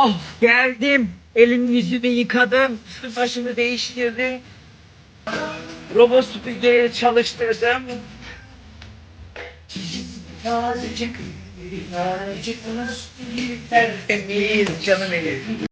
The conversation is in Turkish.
Oh geldim. Elimi yüzümü yıkadım. Başımı değiştirdim. Robot süpürgeyi çalıştırdım. Nazicik, nazicik, tertemiz canım benim.